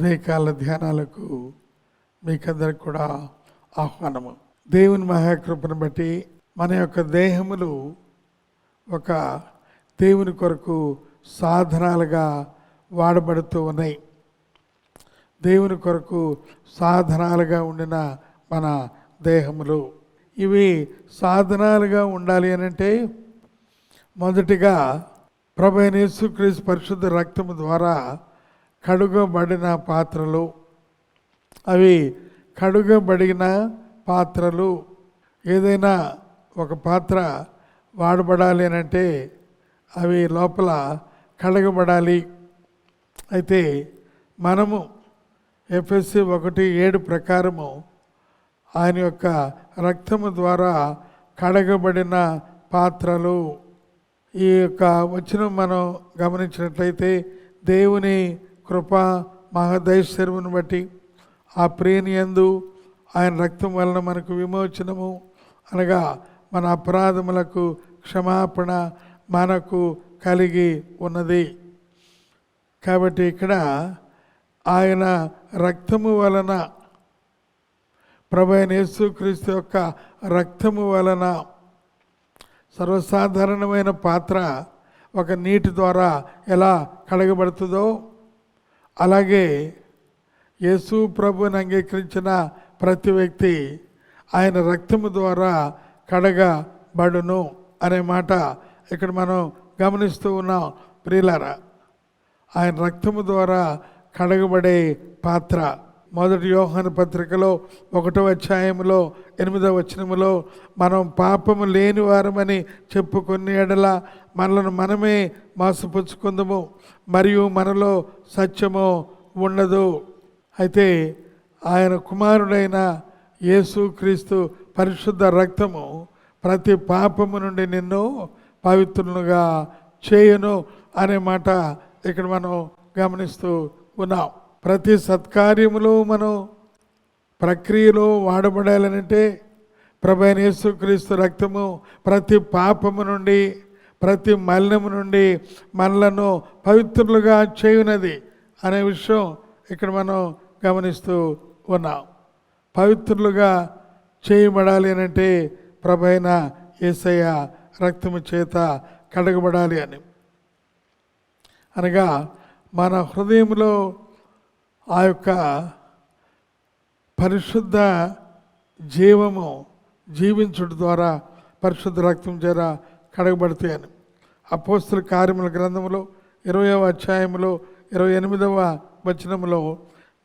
ఉదయకాల ధ్యానాలకు మీకందరికి కూడా ఆహ్వానము. దేవుని మహాకృపను బట్టి మన యొక్క దేహములు ఒక దేవుని కొరకు సాధనాలుగా వాడబడుతూ ఉన్నాయి. దేవుని కొరకు సాధనాలుగా ఉండిన మన దేహములు. ఇవి సాధనాలుగా ఉండాలి అని అంటే మొదటిగా ప్రభు యేసుక్రీస్తు పరిశుద్ధ రక్తము ద్వారా కడుగబడిన పాత్రలు. అవి కడుగబడిన పాత్రలు. ఏదైనా ఒక పాత్ర వాడబడాలి అని అంటే అవి లోపల కడగబడాలి. అయితే మనము ఎఫ్ఎస్సి ఒకటి ఏడు ప్రకారము ఆయన యొక్క రక్తము ద్వారా కడగబడిన పాత్రలు. ఈ యొక్క వచ్చిన మనం గమనించినట్లయితే దేవుని కృప మహదైశ్వర్యమును బట్టి ఆ ప్రేని యందు ఆయన రక్తం వలన మనకు విమోచనము. అనగా మన అపరాధములకు క్షమాపణ మనకు కలిగి ఉన్నది. కాబట్టి ఇక్కడ ఆయన రక్తము వలన ప్రభు అయిన యేసుక్రీస్తు యొక్క రక్తము వలన సర్వసాధారణమైన పాత్ర ఒక నీటి ద్వారా ఎలా కడగబడుతుందో అలాగే యేసు ప్రభుని అంగీకరించిన ప్రతి వ్యక్తి ఆయన రక్తము ద్వారా కడగబడును అనే మాట ఇక్కడ మనం గమనిస్తూ ఉన్నాం. ప్రియులారా ఆయన రక్తము ద్వారా కడగబడే పాత్ర మొదటి యోహాన పత్రికలో ఒకటో అధ్యాయంలో ఎనిమిదవ వచనములో మనం పాపము లేని వారమని చెప్పుకుని ఎడల మనలను మనమే మోసపుచ్చుకుందము మరియు మనలో సత్యము ఉండదు. అయితే ఆయన కుమారుడైన యేసుక్రీస్తు పరిశుద్ధ రక్తము ప్రతి పాపము నుండి నిన్ను పవిత్రునుగా చేయను అనే మాట ఇక్కడ మనం గమనిస్తూ ఉన్నాం. ప్రతి సత్కార్యములో మనం ప్రక్రియలో వాడబడాలనంటే ప్రభైన యేసుక్రీస్తు రక్తము ప్రతి పాపము నుండి ప్రతి మలినము నుండి మనలను పవిత్రులుగా చేయునది అనే విషయం ఇక్కడ మనం గమనిస్తూ ఉన్నాం. పవిత్రులుగా చేయబడాలి అని అంటే ప్రభైన ఏసయ్య రక్తము చేత కడగబడాలి అని. అనగా మన హృదయంలో ఆ యొక్క పరిశుద్ధ జీవము జీవించుట ద్వారా పరిశుద్ధ రక్తం చేర కడగబడతాయని. అపోస్తుల కార్యముల గ్రంథంలో ఇరవయవ అధ్యాయంలో ఇరవై ఎనిమిదవ వచనములో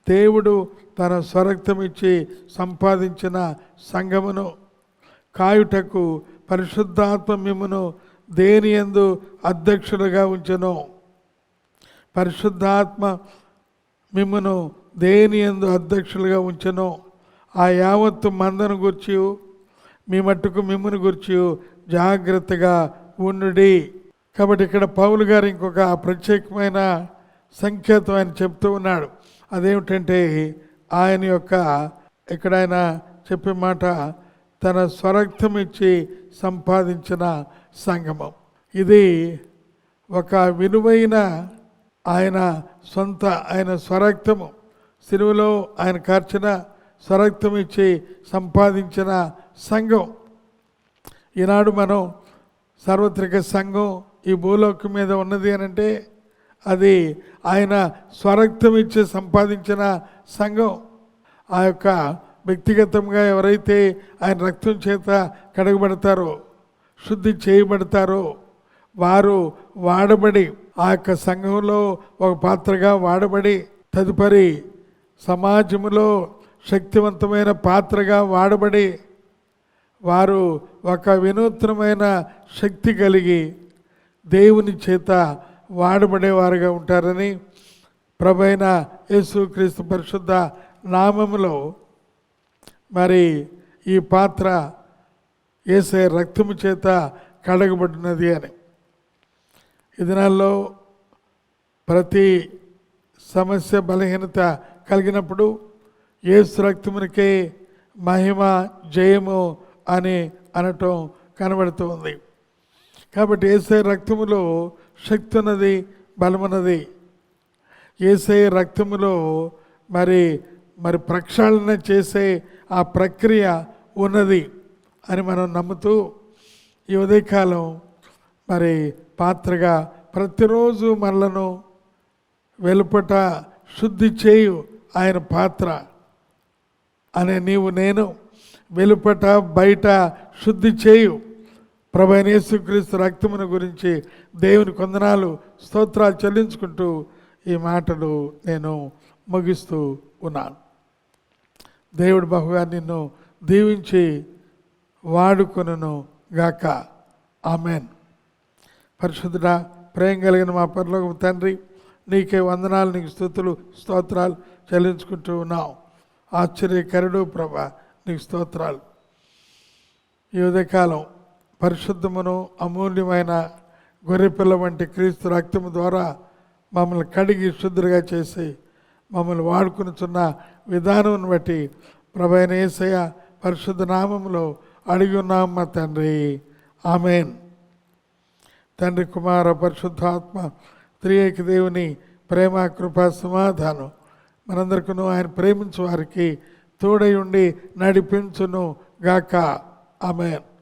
దేవుడు తన స్వరక్తం ఇచ్చి సంపాదించిన సంఘమును కాయుటకు పరిశుద్ధాత్మ మిమ్మును దేని ఎందు అధ్యక్షులుగా ఉంచను? పరిశుద్ధాత్మ మిమ్మను దేని ఎందు అధ్యక్షులుగా ఉంచను ఆ యావత్తు మందను గుర్చి మీ మట్టుకు మిమ్మను గుర్చి జాగ్రత్తగా ఉండుడి. కాబట్టి ఇక్కడ పౌలు గారు ఇంకొక ప్రత్యేకమైన సంకేతం ఆయన చెప్తూ ఉన్నాడు. అదేమిటంటే ఆయన యొక్క ఇక్కడ ఆయన చెప్పే మాట తన స్వరక్తం ఇచ్చి సంపాదించిన సంగమం. ఇది ఒక విలువైన ఆయన సొంత ఆయన స్వరక్తము. సిరువులో ఆయన కార్చిన స్వరక్తం ఇచ్చి సంపాదించిన సంఘం. ఈనాడు మనం సార్వత్రిక సంఘం ఈ భూలోకం మీద ఉన్నది అని అంటే అది ఆయన స్వరక్తం ఇచ్చి సంపాదించిన సంఘం. ఆ యొక్క వ్యక్తిగతంగా ఎవరైతే ఆయన రక్తం చేత కడగబడతారో శుద్ధి చేయబడతారో వారు వాడబడి ఆ యొక్క సంఘంలో ఒక పాత్రగా వాడబడి తదుపరి సమాజంలో శక్తివంతమైన పాత్రగా వాడబడి వారు ఒక వినూత్నమైన శక్తి కలిగి దేవుని చేత వాడబడేవారుగా ఉంటారని ప్రభైన యేసుక్రీస్తు పరిశుద్ధ నామములో మరి ఈ పాత్ర వేసే రక్తము చేత కడగబడినది అని. ఈ దినాల్లో ప్రతి సమస్య బలహీనత కలిగినప్పుడు ఏసు రక్తమునికే మహిమ జయము అని అనటం కనబడుతుంది కాబట్టి ఏసై రక్తములో శక్తి ఉన్నది బలమున్నది ఏసై రక్తములో మరి మరి ప్రక్షాళన చేసే ఆ ప్రక్రియ ఉన్నది అని మనం నమ్ముతూ ఈ ఉదయకాలం మరి పాత్రగా ప్రతిరోజు మనలను వెలుపట శుద్ధి చేయు ఆయన పాత్ర అనే నీవు నేను వెలుపట బయట శుద్ధి చేయు. ప్రభనేసుక్రీస్తు రక్తమును గురించి దేవుని కొందనాలు స్తోత్రాలు చెల్లించుకుంటూ ఈ మాటలు నేను ముగిస్తూ ఉన్నాను. దేవుడు బహుగా నిన్ను దీవించి వాడుకొనును గాక. ఆమెన్. పరిశుద్ధుడ ప్రేమ కలిగిన మా పరలోక తండ్రి నీకే వందనాలు నీకు స్థుతులు స్తోత్రాలు చెల్లించుకుంటూ ఉన్నావు ఆశ్చర్యకరుడు ప్రభ నీకు స్తోత్రాలు. ఈ ఉదయకాలం పరిశుద్ధమును అమూల్యమైన గొర్రెపిల్ల వంటి క్రీస్తు రక్తము ద్వారా మమ్మల్ని కడిగి శుద్ధులుగా చేసి మమ్మల్ని వాడుకునిచున్న విధానం బట్టి ప్రభైన ఏసయ పరిశుద్ధ నామంలో అడిగి ఉన్నాం మా తండ్రి. ఆమెన్. తండ్రి కుమార పరిశుద్ధాత్మ త్రియేక దేవుని ప్రేమ కృప సమాధానం. మనందరికీ ఆయన ప్రేమించు వారికి తోడై ఉండి నడిపించును గాక. ఆమెన్.